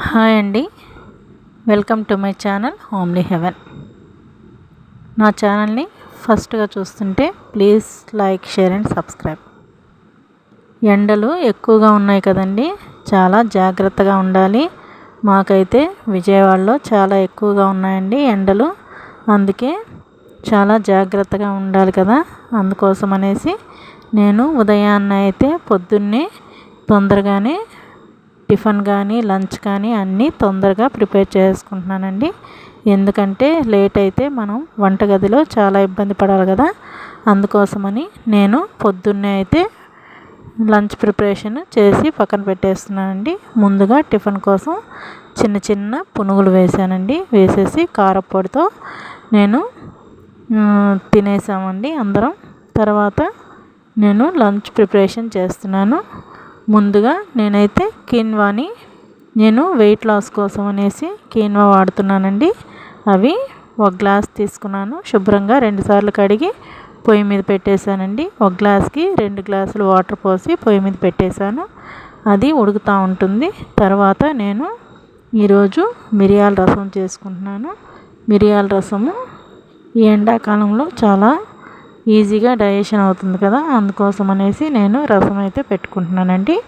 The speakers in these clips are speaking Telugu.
హాయ్ అండి. Welcome to my channel homely heaven. నా ఛానల్ని ఫస్ట్గా చూస్తుంటే please like share and subscribe. ఎండలు ఎక్కువగా ఉన్నాయి కదండి. చాలా జాగ్రత్తగా ఉండాలి. మాకైతే విజయవాడలో చాలా ఎక్కువగా ఉన్నాయండి ఎండలు. అందుకే చాలా జాగ్రత్తగా ఉండాలి కదా. అందుకోసం అనేసి నేను ఉదయాన్నే అయితే పొద్దున్నే తొందరగానే టిఫిన్ కానీ లంచ్ కానీ అన్నీ తొందరగా ప్రిపేర్ చేసుకుంటున్నానండి. ఎందుకంటే లేట్ అయితే మనం వంటగదిలో చాలా ఇబ్బంది పడాలి కదా. అందుకోసమని నేను పొద్దున్నే అయితే లంచ్ ప్రిపరేషన్ చేసి పక్కన పెట్టేస్తున్నానండి. ముందుగా టిఫిన్ కోసం చిన్న చిన్న పునుగులు వేసానండి వేసేసి కారపొడితో నేను తినేసామండి అందరం. తర్వాత నేను లంచ్ ప్రిపరేషన్ చేస్తున్నాను. ముందుగా నేనైతే కిన్వాని నేను వెయిట్ లాస్ కోసం అనేసి కీన్వా వాడుతున్నానండి. అవి ఒక గ్లాస్ తీసుకున్నాను శుభ్రంగా రెండుసార్లు కడిగి పొయ్యి మీద పెట్టేశానండి. ఒక గ్లాస్కి రెండు గ్లాసులు వాటర్ పోసి పొయ్యి మీద పెట్టేశాను. అది ఉడుకుతూ ఉంటుంది. తర్వాత నేను ఈరోజు మిరియాల రసం చేసుకుంటున్నాను. మిరియాల రసము ఈ ఎండాకాలంలో చాలా ఈజీగా డైజెషన్ అవుతుంది కదా అందుకోసం అనేసి నేను రసం అయితే పెట్టుకుంటున్నానండి.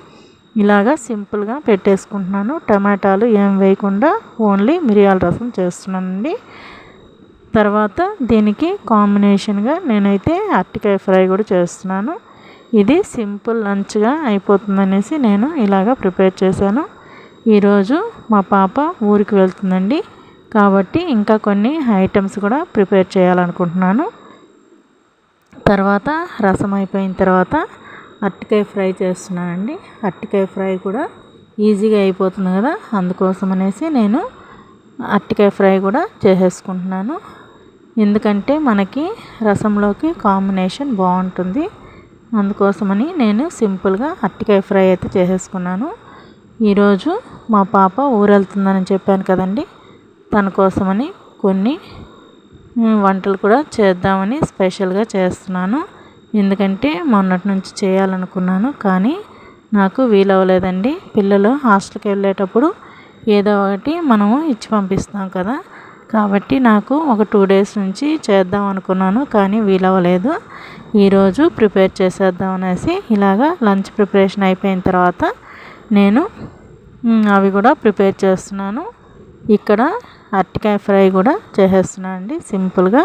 ఇలాగా సింపుల్గా పెట్టేసుకుంటున్నాను. టమాటాలు ఏం వేయకుండా ఓన్లీ మిరియాల రసం చేస్తున్నానండి. తర్వాత దీనికి కాంబినేషన్గా నేనైతే అరటికాయ ఫ్రై కూడా చేస్తున్నాను. ఇది సింపుల్ లంచ్గా అయిపోతుందనేసి నేను ఇలాగ ప్రిపేర్ చేశాను. ఈరోజు మా పాప ఊరికి వెళ్తుందండి. కాబట్టి ఇంకా కొన్ని ఐటమ్స్ కూడా ప్రిపేర్ చేయాలనుకుంటున్నాను. తర్వాత రసం అయిపోయిన తర్వాత అరటికాయ ఫ్రై చేస్తున్నానండి. అరటికాయ ఫ్రై కూడా ఈజీగా అయిపోతుంది కదా అందుకోసం అనేసి నేను అరటికాయ ఫ్రై కూడా చేసేసుకుంటున్నాను. ఎందుకంటే మనకి రసంలోకి కాంబినేషన్ బాగుంటుంది. అందుకోసమని నేను సింపుల్గా అరటికాయ ఫ్రై అయితే చేసేసుకున్నాను. ఈరోజు మా పాప ఊరెళ్తుందని చెప్పాను కదండి తన కోసమని కొన్ని వంటలు కూడా చేద్దామని స్పెషల్గా చేస్తున్నాను. ఎందుకంటే మొన్నటి నుంచి చేయాలనుకున్నాను కానీ నాకు వీలవ్వలేదండి. పిల్లలు హాస్టల్కి వెళ్ళేటప్పుడు ఏదో ఒకటి మనము ఇచ్చి పంపిస్తాం కదా. కాబట్టి నాకు ఒక టూ డేస్ నుంచి చేద్దాం అనుకున్నాను కానీ వీలవ్వలేదు. ఈరోజు ప్రిపేర్ చేసేద్దాం అనేసి ఇలాగా లంచ్ ప్రిపరేషన్ అయిపోయిన తర్వాత నేను అవి కూడా ప్రిపేర్ చేస్తున్నాను. ఇక్కడ అరటికాయ ఫ్రై కూడా చేసేస్తున్నాను అండి. సింపుల్గా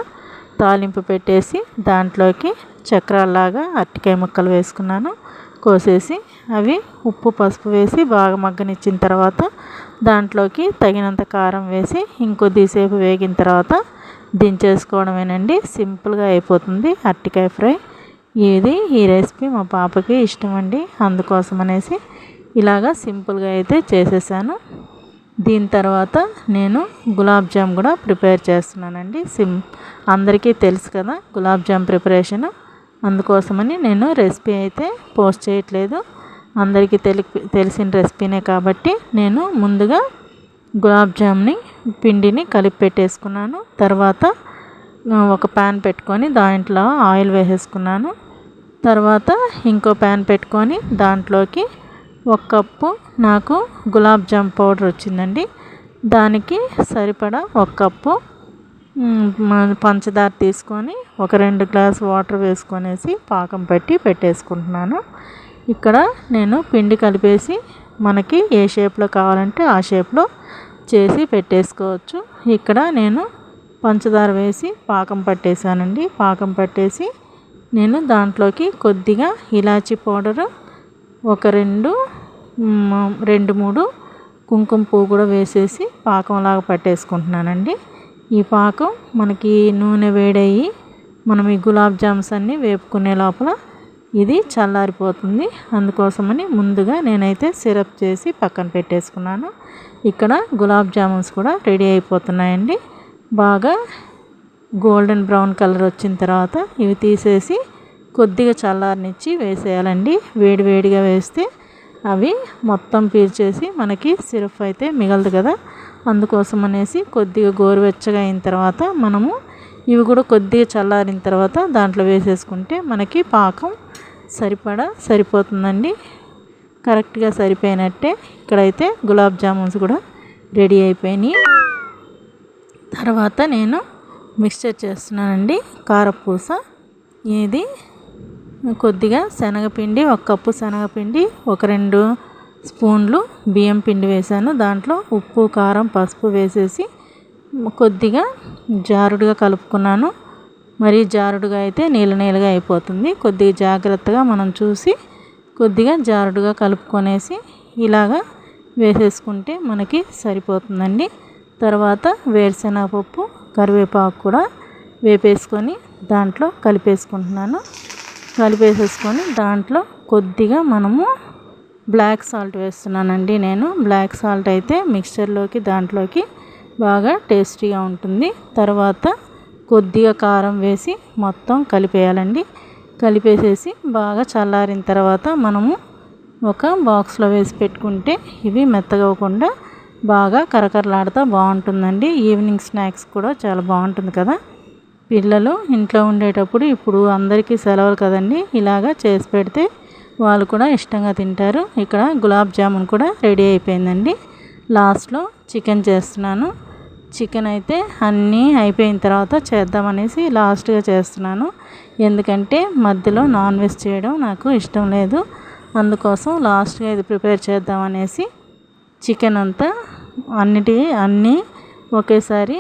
తాలింపు పెట్టేసి దాంట్లోకి చక్రాల్లాగా అరటికాయ ముక్కలు వేసుకున్నాను. కోసేసి అవి ఉప్పు పసుపు వేసి బాగా మగ్గనిచ్చిన తర్వాత దాంట్లోకి తగినంత కారం వేసి ఇంకొద్దిసేపు వేగిన తర్వాత దించేసుకోవడమేనండి. సింపుల్గా అయిపోతుంది అరటికాయ ఫ్రై. ఇది ఈ రెసిపీ మా పాపకి ఇష్టం అండి అందుకోసం అనేసి ఇలాగా సింపుల్గా అయితే చేసేసాను. దీని తర్వాత నేను గులాబ్ జామ్ కూడా ప్రిపేర్ చేస్తున్నానండి. సిమ్ అందరికీ తెలుసు కదా గులాబ్ జామ్ ప్రిపరేషన్. అందుకోసమని నేను రెసిపీ అయితే పోస్ట్ చేయట్లేదు. అందరికీ తెలి తెలిసిన రెసిపీనే కాబట్టి నేను ముందుగా గులాబ్ జామ్ని పిండిని కలిపి పెట్టేసుకున్నాను. తర్వాత ఒక ప్యాన్ పెట్టుకొని దాంట్లో ఆయిల్ వేసేసుకున్నాను. తర్వాత ఇంకో ప్యాన్ పెట్టుకొని దాంట్లోకి ఒక కప్పు నాకు గులాబ్ జామ్ పౌడర్ వచ్చిందండి. దానికి సరిపడా ఒక కప్పు పంచదార తీసుకొని ఒక రెండు గ్లాస్ వాటర్ వేసుకొనేసి పాకం పెట్టి పెట్టేసుకుంటున్నాను. ఇక్కడ నేను పిండి కలిపేసి మనకి ఏ షేప్లో కావాలంటే ఆ షేప్లో చేసి పెట్టేసుకోవచ్చు. ఇక్కడ నేను పంచదార వేసి పాకం పట్టేశానండి. పాకం పట్టేసి నేను దాంట్లోకి కొద్దిగా ఇలాచి పౌడరు ఒక రెండు రెండు మూడు కుంకుమ పువ్వు కూడా వేసేసి పాకంలాగా పట్టేసుకుంటున్నానండి. ఈ పాకం మనకి నూనె వేడయ్యి మనం ఈ గులాబ్ జామ్స్ అన్నీ వేపుకునే లోపల ఇది చల్లారిపోతుంది. అందుకోసమని ముందుగా నేనైతే సిరప్ చేసి పక్కన పెట్టేసుకున్నాను. ఇక్కడ గులాబ్ జామున్స్ కూడా రెడీ అయిపోతున్నాయండి. బాగా గోల్డెన్ బ్రౌన్ కలర్ వచ్చిన తర్వాత ఇవి తీసేసి కొద్దిగా చల్లారనిచ్చి వేసేయాలండి. వేడి వేడిగా వేస్తే అవి మొత్తం పీల్చేసి మనకి సిరప్ అయితే మిగలదు కదా. అందుకోసం అనేసి కొద్దిగా గోరువెచ్చగా అయిన తర్వాత మనము ఇవి కూడా కొద్దిగా చల్లారిన తర్వాత దాంట్లో వేసేసుకుంటే మనకి పాకం సరిపడా సరిపోతుందండి. కరెక్ట్గా సరిపోయినట్టే ఇక్కడైతే గులాబ్ జామున్స్ కూడా రెడీ అయిపోయినాయి. తర్వాత నేను మిక్స్చర్ చేస్తున్నానండి కారపూస. ఇది కొద్దిగా శనగపిండి ఒక కప్పు శనగపిండి ఒక రెండు స్పూన్లు బియ్యం పిండి వేసాను దాంట్లో ఉప్పు కారం పసుపు వేసేసి కొద్దిగా జారుడుగా కలుపుకున్నాను. మరీ జారుడుగా అయితే నీళ్ళ నీళ్ళగా అయిపోతుంది. కొద్దిగా జాగ్రత్తగా మనం చూసి కొద్దిగా జారుడుగా కలుపుకొనేసి ఇలాగా వేసేసుకుంటే మనకి సరిపోతుందండి. తర్వాత వేరుశనగపప్పు కరివేపాకు కూడా వేపేసుకొని దాంట్లో కలిపేసుకుంటున్నాను. కలిపేసేసుకొని దాంట్లో కొద్దిగా మనము బ్లాక్ సాల్ట్ వేస్తున్నానండి నేను. బ్లాక్ సాల్ట్ అయితే మిక్స్చర్లోకి దాంట్లోకి బాగా టేస్టీగా ఉంటుంది. తర్వాత కొద్దిగా కారం వేసి మొత్తం కలిపేయాలండి. కలిపేసేసి బాగా చల్లారిన తర్వాత మనము ఒక బాక్స్లో వేసి పెట్టుకుంటే ఇవి మెత్తగా బాగా కరకరలాడుతూ బాగుంటుందండి. ఈవినింగ్ స్నాక్స్ కూడా చాలా బాగుంటుంది కదా. పిల్లలు ఇంట్లో ఉండేటప్పుడు ఇప్పుడు అందరికీ సెలవులు కదండి. ఇలాగా చేసి పెడితే వాళ్ళు కూడా ఇష్టంగా తింటారు. ఇక్కడ గులాబ్ జామున్ కూడా రెడీ అయిపోయిందండి. లాస్ట్లో చికెన్ చేస్తున్నాను. చికెన్ అయితే అన్నీ అయిపోయిన తర్వాత చేద్దామనేసి లాస్ట్గా చేస్తున్నాను. ఎందుకంటే మధ్యలో నాన్ వెజ్ చేయడం నాకు ఇష్టం లేదు. అందుకోసం లాస్ట్గా ఇది ప్రిపేర్ చేద్దామనేసి చికెన్ అంతా అన్నిటి అన్నీ ఒకేసారి